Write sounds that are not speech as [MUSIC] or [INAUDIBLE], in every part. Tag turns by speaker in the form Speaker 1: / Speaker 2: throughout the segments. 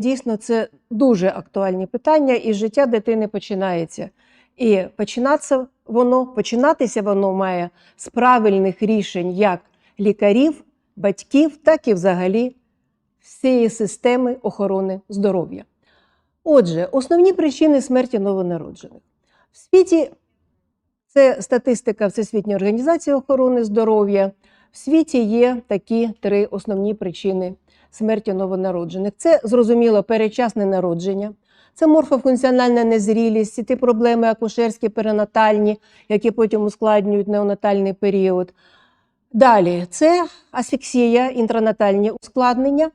Speaker 1: Дійсно, це дуже актуальні питання, і життя дитини починається. І починатися воно, починатися воно має з правильних рішень як лікарів, батьків, так і взагалі всієї системи охорони здоров'я. Отже, основні причини смерті новонароджених. В світі це статистика Всесвітньої організації охорони здоров'я. В світі є такі три основні причини смерті новонароджених. Це зрозуміло передчасне народження, це морфофункціональна незрілість, і ті проблеми акушерські, перинатальні, які потім ускладнюють неонатальний період. Далі це асфіксія, інтранатальні ускладнення.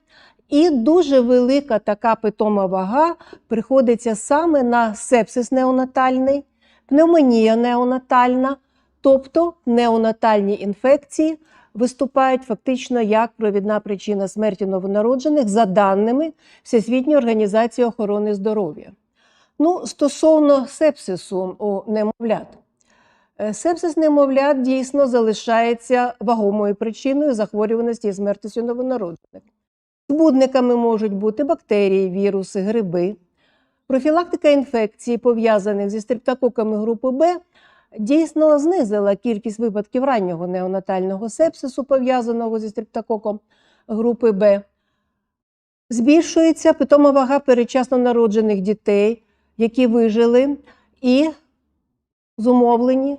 Speaker 1: І дуже велика така питома вага приходиться саме на сепсис неонатальний, пневмонія неонатальна, тобто неонатальні інфекції виступають фактично як провідна причина смерті новонароджених за даними Всесвітньої організації охорони здоров'я. Ну, стосовно сепсису у немовлят. Е, Сепсис немовлят дійсно залишається вагомою причиною захворюваності і смертності новонароджених. Збудниками можуть бути бактерії, віруси, гриби. Профілактика інфекцій, пов'язаних зі стрептококами групи Б, дійсно знизила кількість випадків раннього неонатального сепсису, пов'язаного зі стрептококом групи Б. Збільшується питома вага передчасно народжених дітей, які вижили і зумовлені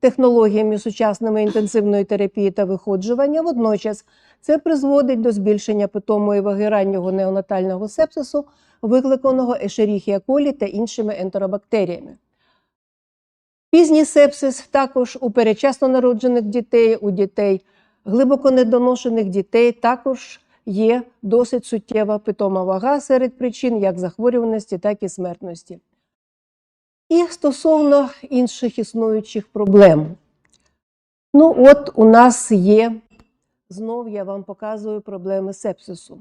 Speaker 1: технологіями сучасними інтенсивної терапії та виходжування. Водночас це призводить до збільшення питомої ваги раннього неонатального сепсису, викликаного ешеріхія колі та іншими ентеробактеріями. Пізній сепсис також у передчасно народжених дітей, у дітей глибоко недоношених дітей також є досить суттєва питома вага серед причин як захворюваності, так і смертності. І стосовно інших існуючих проблем. Ну, от у нас є, знов я вам показую проблеми сепсису.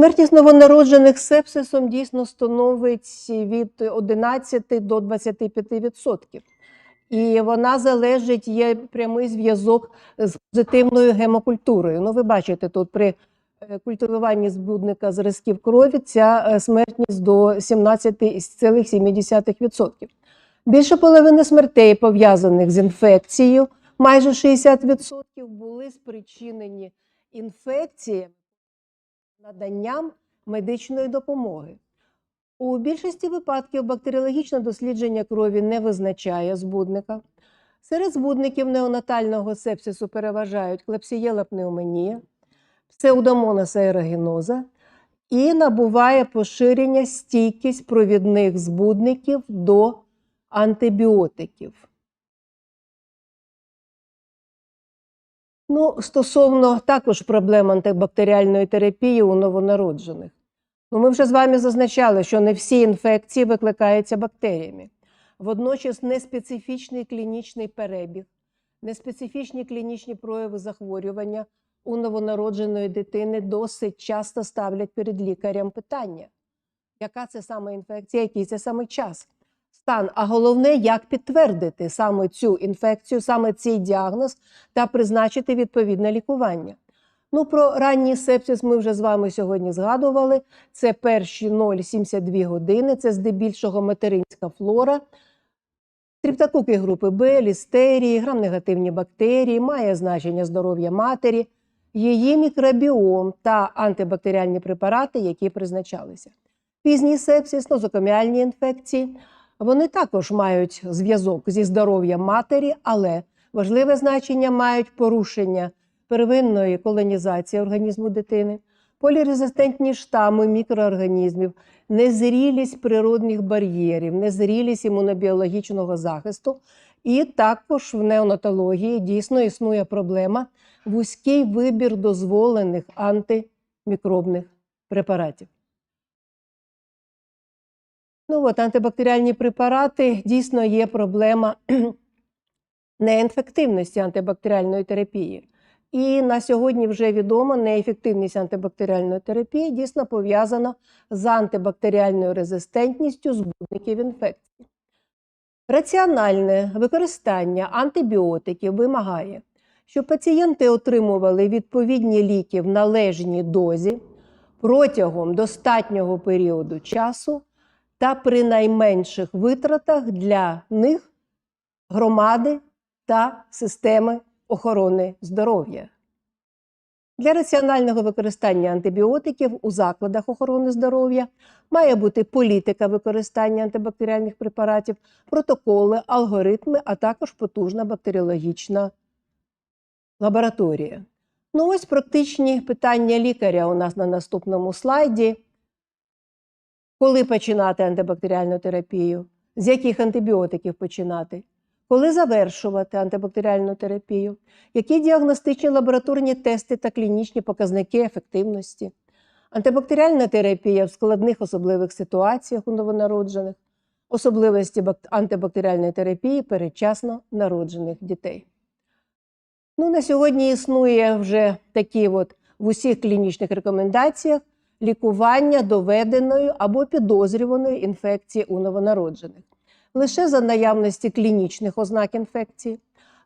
Speaker 1: Смертність новонароджених сепсисом дійсно становить від 11 до 25%. І вона залежить, є прямий зв'язок з позитивною гемокультурою. Ну, ви бачите, тут при е, культивуванні збудника зразків крові ця е, смертність до 17,7%. Більше половини смертей, пов'язаних з інфекцією, майже 60% були спричинені інфекціями наданням медичної допомоги. У більшості випадків бактеріологічне дослідження крові не визначає збудника. Серед збудників неонатального сепсису переважають клепсієла пневмонія, псевдомонас аерогеноза і набуває поширення стійкість провідних збудників до антибіотиків. Ну, стосовно також проблем антибактеріальної терапії у новонароджених. Ну, ми вже з вами зазначали, що не всі інфекції викликаються бактеріями. Водночас неспецифічний клінічний перебіг, неспецифічні клінічні прояви захворювання у новонародженої дитини досить часто ставлять перед лікарем питання, яка це саме інфекція, який це саме час. Стан, а головне, як підтвердити саме цю інфекцію, саме цей діагноз та призначити відповідне лікування. Ну, про ранній сепсис ми вже з вами сьогодні згадували. Це перші 0,72 години, це здебільшого материнська флора. Стриптококи групи Б, лістерії, грамнегативні бактерії, має значення здоров'я матері, її мікробіом та антибактеріальні препарати, які призначалися. Пізній сепсис, нозокоміальні інфекції. Вони також мають зв'язок зі здоров'ям матері, але важливе значення мають порушення первинної колонізації організму дитини, полірезистентні штами мікроорганізмів, незрілість природних бар'єрів, незрілість імунобіологічного захисту. І також в неонатології дійсно існує проблема вузький вибір дозволених антимікробних препаратів. Ну от антибактеріальні препарати дійсно є проблема [CLEARS THROAT] неефективності антибактеріальної терапії. І на сьогодні вже відомо, неефективність антибактеріальної терапії дійсно пов'язана з антибактеріальною резистентністю збудників інфекції. Раціональне використання антибіотиків вимагає, щоб пацієнти отримували відповідні ліки в належній дозі, протягом достатнього періоду часу та при найменших витратах для них громади та системи охорони здоров'я. Для раціонального використання антибіотиків у закладах охорони здоров'я має бути політика використання антибактеріальних препаратів, протоколи, алгоритми, а також потужна бактеріологічна лабораторія. Ну, ось практичні питання лікаря у нас на наступному слайді. Коли починати антибактеріальну терапію? З яких антибіотиків починати? Коли завершувати антибактеріальну терапію? Які діагностичні лабораторні тести та клінічні показники ефективності? Антибактеріальна терапія в складних особливих ситуаціях у новонароджених, особливості антибактеріальної терапії передчасно народжених дітей. Ну, на сьогодні існує вже такі от в усіх клінічних рекомендаціях лікування доведеної або підозрюваної інфекції у новонароджених. Лише за наявності клінічних ознак інфекції.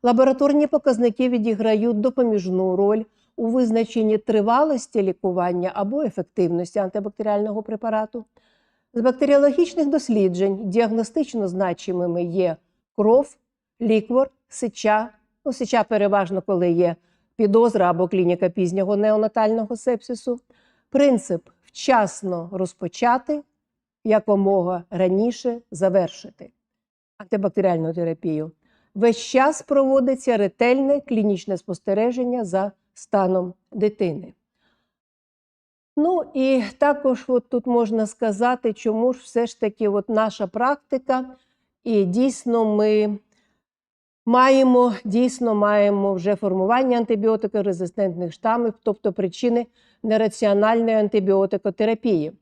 Speaker 1: Лабораторні показники відіграють допоміжну роль у визначенні тривалості лікування або ефективності антибактеріального препарату. З бактеріологічних досліджень діагностично значимими є кров, ліквор, сича. Ну, сича переважно, коли є підозра або клініка пізнього неонатального сепсису. Принцип вчасно розпочати, якомога раніше завершити антибактеріальну терапію. Весь час проводиться ретельне клінічне спостереження за станом дитини. Ну і також от тут можна сказати, чому ж все ж таки от наша практика, і дійсно ми маємо, дійсно маємо вже формування антибіотикорезистентних штамів, тобто причини нераціональної антибіотикотерапії.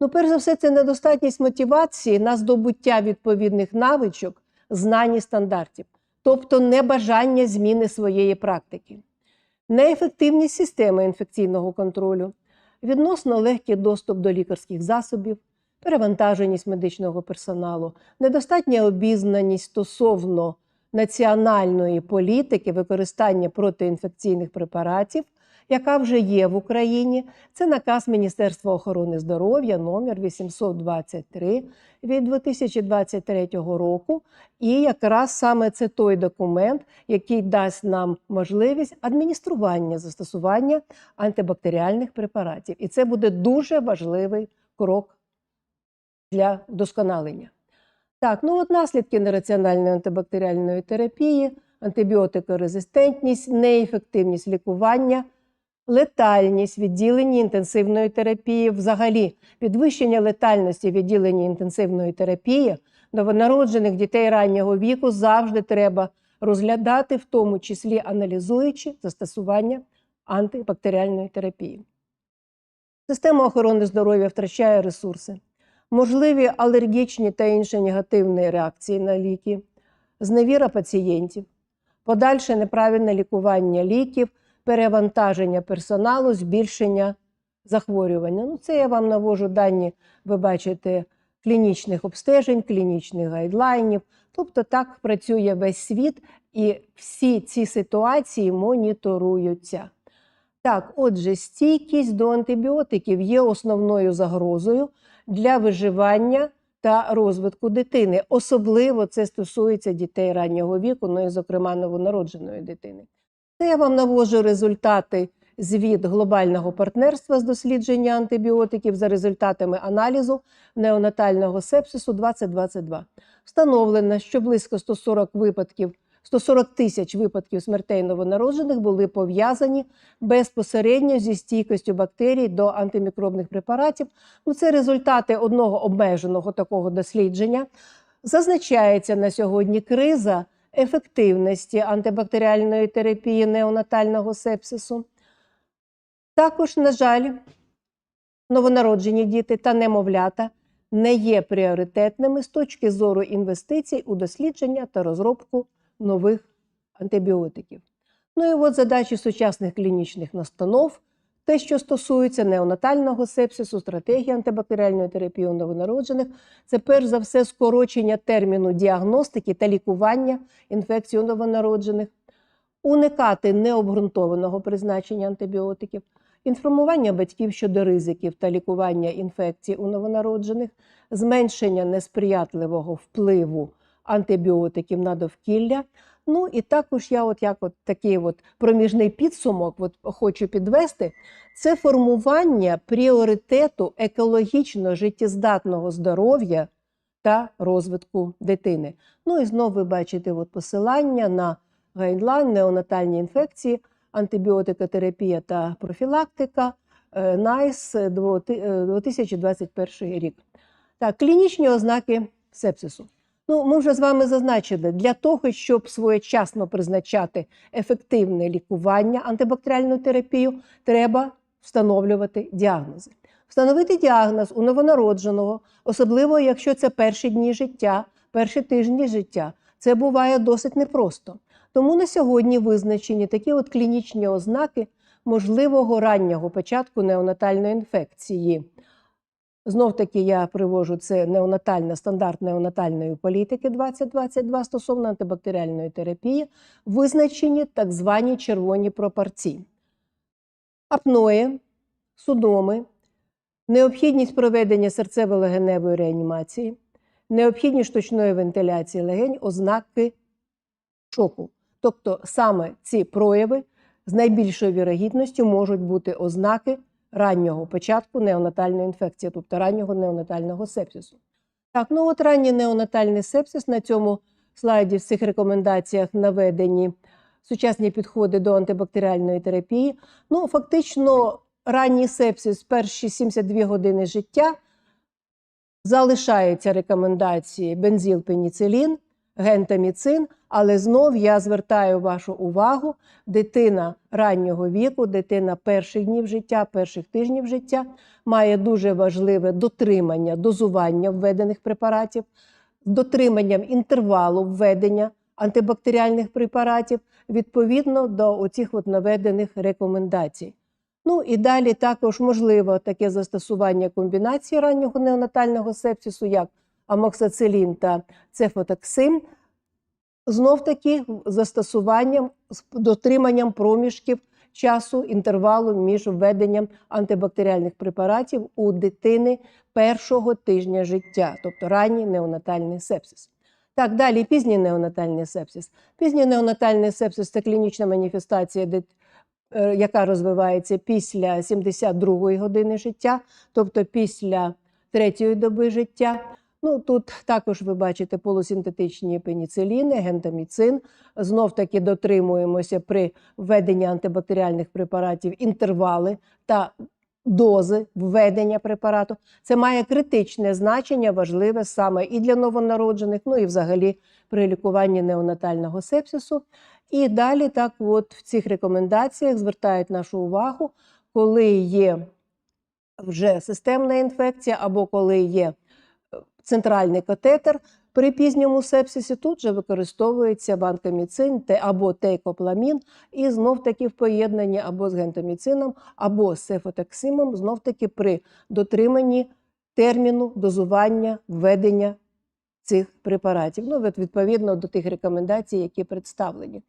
Speaker 1: Ну, перш за все, це недостатність мотивації на здобуття відповідних навичок, знань і стандартів, тобто небажання зміни своєї практики, неефективність системи інфекційного контролю, відносно легкий доступ до лікарських засобів, перевантаженість медичного персоналу, недостатня обізнаність стосовно національної політики використання протиінфекційних препаратів, яка вже є в Україні. Це наказ Міністерства охорони здоров'я номер 823 від 2023 року. І якраз саме це той документ, який дасть нам можливість адміністрування застосування антибактеріальних препаратів. І це буде дуже важливий крок для вдосконалення. Так, ну от наслідки нераціональної антибактеріальної терапії, антибіотикорезистентність, неефективність лікування, летальність відділення інтенсивної терапії, взагалі підвищення летальності відділення інтенсивної терапії новонароджених дітей раннього віку завжди треба розглядати, в тому числі аналізуючи застосування антибактеріальної терапії. Система охорони здоров'я втрачає ресурси можливі алергічні та інші негативні реакції на ліки, зневіра пацієнтів, подальше неправильне лікування ліків, перевантаження персоналу, збільшення захворювання. Ну, це я вам навожу дані, ви бачите, клінічних обстежень, клінічних гайдлайнів. Тобто так працює весь світ, і всі ці ситуації моніторуються. Так, отже, стійкість до антибіотиків є основною загрозою для виживання та розвитку дитини. Особливо це стосується дітей раннього віку, ну і, зокрема, новонародженої дитини. Це я вам навожу результати звіт глобального партнерства з дослідження антибіотиків за результатами аналізу неонатального сепсису 2022. Встановлено, що близько 140 випадків 140 тисяч випадків смертей новонароджених були пов'язані безпосередньо зі стійкістю бактерій до антимікробних препаратів. Ну, це результати одного обмеженого такого дослідження. Зазначається на сьогодні криза ефективності антибактеріальної терапії неонатального сепсису. Також, на жаль, новонароджені діти та немовлята не є пріоритетними з точки зору інвестицій у дослідження та розробку нових антибіотиків. Ну і от задачі сучасних клінічних настанов, те, що стосується неонатального сепсису, стратегії антибактеріальної терапії у новонароджених, це перш за все скорочення терміну діагностики та лікування інфекцій у новонароджених, уникати необґрунтованого призначення антибіотиків, інформування батьків щодо ризиків та лікування інфекцій у новонароджених, зменшення несприятливого впливу антибіотиків на довкілля. Ну і також я, от як от такий от проміжний підсумок, от хочу підвести, це формування пріоритету екологічно життєздатного здоров'я та розвитку дитини. Ну і знову ви бачите от посилання на гайдлайн, неонатальні інфекції, антибіотикотерапія та профілактика, е, НАЙС 2021 рік. Так, клінічні ознаки сепсису. Ну, ми вже з вами зазначили, для того, щоб своєчасно призначати ефективне лікування, антибактеріальну терапію, треба встановлювати діагнози. Встановити діагноз у новонародженого, особливо якщо це перші дні життя, перші тижні життя, це буває досить непросто. Тому на сьогодні визначені такі от клінічні ознаки можливого раннього початку неонатальної інфекції. Знов таки я привожу це неонатальна стандарт неонатальної політики 2022 стосовно антибактеріальної терапії, визначені так звані червоні пропорції. Апної, судоми, необхідність проведення серцево-легеневої реанімації, необхідність штучної вентиляції легень, ознаки шоку. Тобто саме ці прояви з найбільшою вірогідністю можуть бути ознаки раннього початку неонатальної інфекції, тобто раннього неонатального сепсису. Так, ну от ранній неонатальний сепсис на цьому слайді в цих рекомендаціях наведені сучасні підходи до антибактеріальної терапії. Ну, фактично, ранній сепсис перші 72 години життя залишаються рекомендації бензилпеніцилін, гентаміцин, але знов я звертаю вашу увагу: дитина раннього віку, дитина перших днів життя, перших тижнів життя має дуже важливе дотримання, дозування введених препаратів, дотриманням інтервалу введення антибактеріальних препаратів відповідно до оцих от наведених рекомендацій. Ну і далі також можливо таке застосування комбінації раннього неонатального сепсису, як амоксацилін та цефотоксим, знов таки застосуванням з дотриманням проміжків часу інтервалу між введенням антибактеріальних препаратів у дитини першого тижня життя, тобто ранній неонатальний сепсис. Так, далі пізній неонатальний сепсис. Пізній неонатальний сепсис це клінічна маніфестація, дит- е, яка розвивається після 72-ї години життя, тобто після третьої доби життя. Ну, тут також ви бачите полусинтетичні пеніциліни, гентаміцин. Знов таки дотримуємося при введенні антибактеріальних препаратів інтервали та дози введення препарату. Це має критичне значення, важливе саме і для новонароджених, ну і взагалі при лікуванні неонатального сепсису. І далі, так, от в цих рекомендаціях звертають нашу увагу, коли є вже системна інфекція або коли є центральний катетер при пізньому сепсисі, тут же використовується ванкаміцин те- або тейкопламін, і знов таки в поєднанні або з гентаміцином, або з сефотоксимом, знов таки при дотриманні терміну дозування введення цих препаратів. Ну, відповідно до тих рекомендацій, які представлені.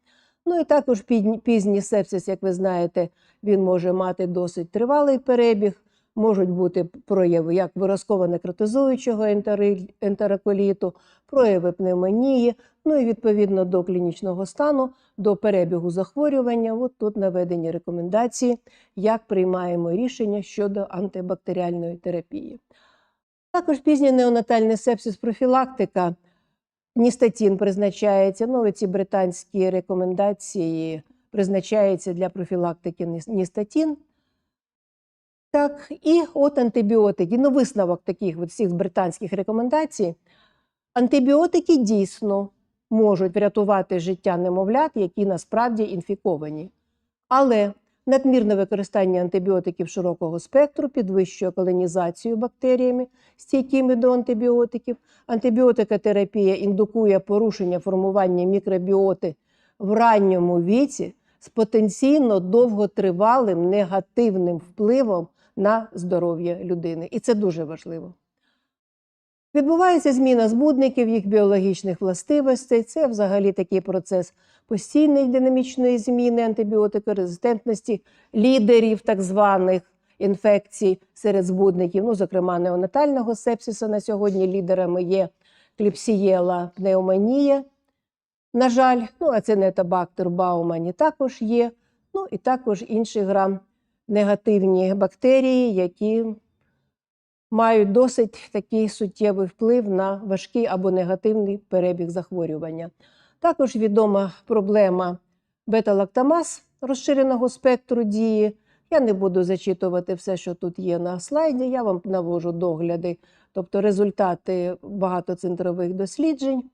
Speaker 1: Ну і також пізні- пізній сепсис, як ви знаєте, він може мати досить тривалий перебіг. Можуть бути прояви як виразково-некротизуючого ентери- ентероколіту, прояви пневмонії, ну і відповідно до клінічного стану, до перебігу захворювання. От тут наведені рекомендації, як приймаємо рішення щодо антибактеріальної терапії. Також пізній неонатальний сепсис профілактика. Ністатін призначається. Ну, ці британські рекомендації призначається для профілактики ніс- ністатін. Так, і от антибіотики. Ну, висновок таких от всіх британських рекомендацій. Антибіотики дійсно можуть врятувати життя немовлят, які насправді інфіковані. Але надмірне використання антибіотиків широкого спектру підвищує колонізацію бактеріями, стійкими до антибіотиків. Антибіотикотерапія індукує порушення формування мікробіоти в ранньому віці з потенційно довготривалим негативним впливом на здоров'я людини. І це дуже важливо. Відбувається зміна збудників, їх біологічних властивостей. Це взагалі такий процес постійної динамічної зміни антибіотикорезистентності, лідерів так званих інфекцій серед збудників, ну, зокрема, неонатального сепсиса на сьогодні лідерами є кліпсієла пневмонія. На жаль, ну, ацинетобактер Баумані також є. Ну і також інші грам негативні бактерії, які мають досить такий суттєвий вплив на важкий або негативний перебіг захворювання. Також відома проблема бета-лактамаз розширеного спектру дії. Я не буду зачитувати все, що тут є на слайді. Я вам навожу догляди, тобто результати багатоцентрових досліджень.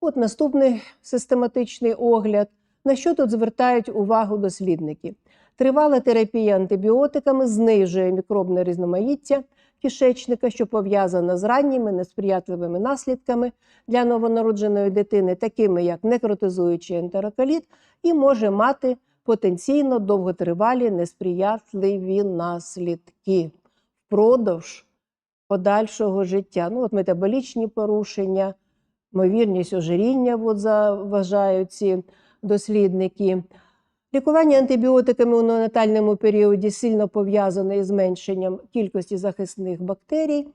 Speaker 1: От наступний систематичний огляд. На що тут звертають увагу дослідники? Тривала терапія антибіотиками знижує мікробне різноманіття кишечника, що пов'язана з ранніми несприятливими наслідками для новонародженої дитини, такими як некротизуючий ентероколіт, і може мати потенційно довготривалі несприятливі наслідки впродовж подальшого життя. Ну, от метаболічні порушення, ймовірність ожиріння, от заважають ці дослідники. Лікування антибіотиками у неонатальному періоді сильно пов'язане із зменшенням кількості захисних бактерій,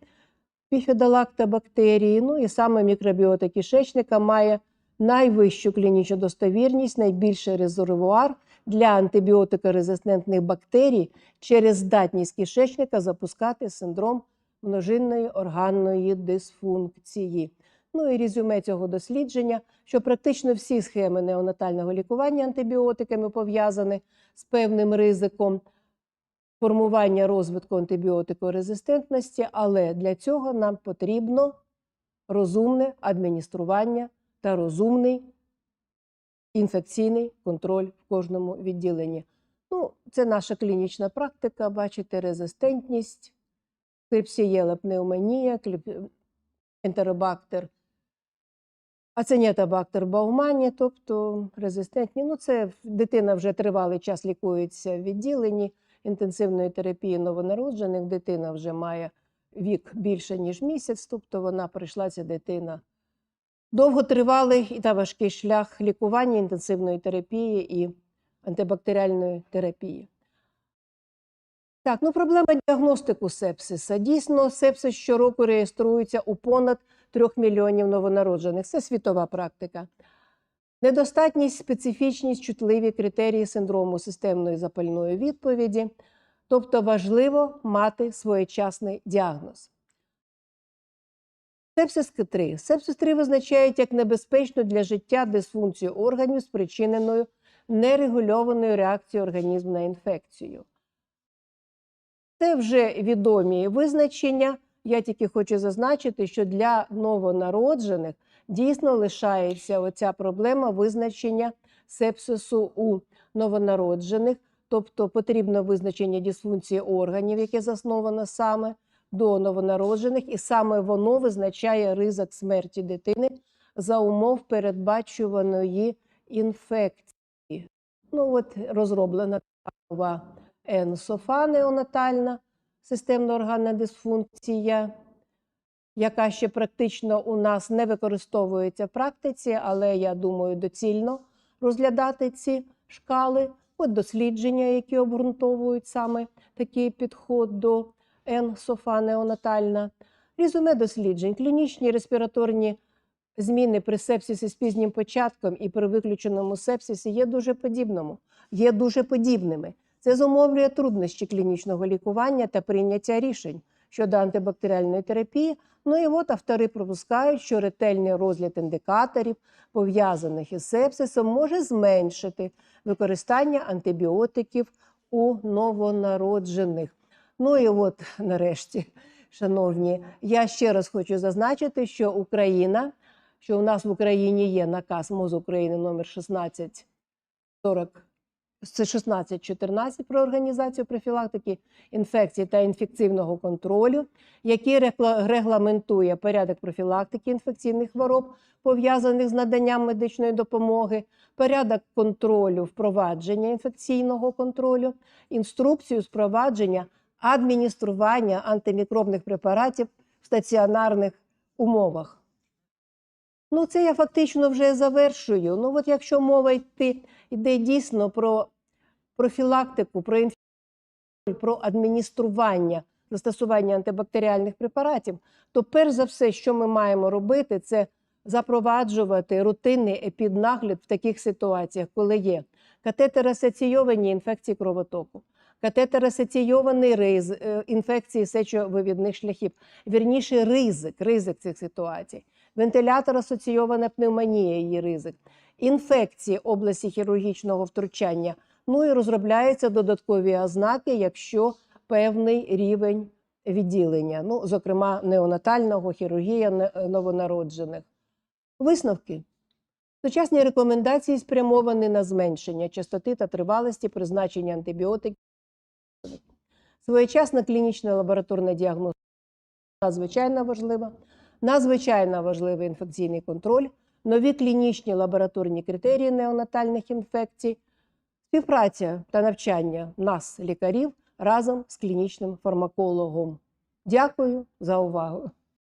Speaker 1: піфідолактобактерії. Ну і саме мікробіота кишечника має найвищу клінічну достовірність, найбільший резервуар для антибіотикорезистентних бактерій через здатність кишечника запускати синдром множинної органної дисфункції. Ну і резюме цього дослідження, що практично всі схеми неонатального лікування антибіотиками пов'язані з певним ризиком формування розвитку антибіотикорезистентності, але для цього нам потрібно розумне адміністрування та розумний інфекційний контроль в кожному відділенні. Ну, це наша клінічна практика, бачите, резистентність, кліпсієла пневмонія, кліп... ентеробактер Ацинєтобактер Баумані, тобто резистентні. Ну, це дитина вже тривалий час лікується в відділенні інтенсивної терапії новонароджених. Дитина вже має вік більше, ніж місяць, тобто вона прийшла ця дитина. Довготривалий та важкий шлях лікування інтенсивної терапії і антибактеріальної терапії. Так, ну проблема діагностику сепсиса. Дійсно, сепсис щороку реєструється у понад 3 мільйонів новонароджених. Це світова практика. Недостатність, специфічність, чутливі критерії синдрому системної запальної відповіді. Тобто важливо мати своєчасний діагноз. Сепсис 3. Сепсис 3 визначають як небезпечну для життя дисфункцію органів, спричиненою нерегульованою реакцією організму на інфекцію. Це вже відомі визначення. Я тільки хочу зазначити, що для новонароджених дійсно лишається оця проблема визначення сепсису у новонароджених, тобто потрібно визначення дисфункції органів, яке засновано саме до новонароджених, і саме воно визначає ризик смерті дитини за умов передбачуваної інфекції. Ну от розроблена нова енсофа неонатальна системна органна дисфункція, яка ще практично у нас не використовується в практиці, але я думаю, доцільно розглядати ці шкали. От дослідження, які обґрунтовують саме такий підход до енсофа неонатальна. Резюме досліджень, клінічні респіраторні зміни при сепсисі з пізнім початком і при виключеному сепсисі є дуже подібному, є дуже подібними. Це зумовлює труднощі клінічного лікування та прийняття рішень щодо антибактеріальної терапії. Ну і от автори пропускають, що ретельний розгляд індикаторів, пов'язаних із сепсисом, може зменшити використання антибіотиків у новонароджених. Ну і от нарешті, шановні, я ще раз хочу зазначити, що Україна, що у нас в Україні є наказ МОЗ України номер 1640 це 16-14 про організацію профілактики інфекцій та інфекційного контролю, який регламентує порядок профілактики інфекційних хвороб, пов'язаних з наданням медичної допомоги, порядок контролю впровадження інфекційного контролю, інструкцію впровадження адміністрування антимікробних препаратів в стаціонарних умовах. Ну, це я фактично вже завершую. Ну, от якщо мова йти, йде дійсно про профілактику, про інфекцію, про адміністрування застосування антибактеріальних препаратів, то перш за все, що ми маємо робити, це запроваджувати рутинний епіднагляд в таких ситуаціях, коли є катетероасоційовані інфекції кровотоку, катетероасоційований риз, е, інфекції сечовивідних шляхів, вірніше ризик, ризик цих ситуацій, вентилятор асоційована пневмонія, її ризик, інфекції області хірургічного втручання. Ну і розробляються додаткові ознаки, якщо певний рівень відділення, ну, зокрема, неонатального, хірургія новонароджених. Висновки. Сучасні рекомендації спрямовані на зменшення частоти та тривалості призначення антибіотиків. Своєчасна клінічна лабораторна діагностика надзвичайно важлива, надзвичайно важливий інфекційний контроль, нові клінічні лабораторні критерії неонатальних інфекцій, співпраця та навчання нас, лікарів, разом з клінічним фармакологом. Дякую за увагу.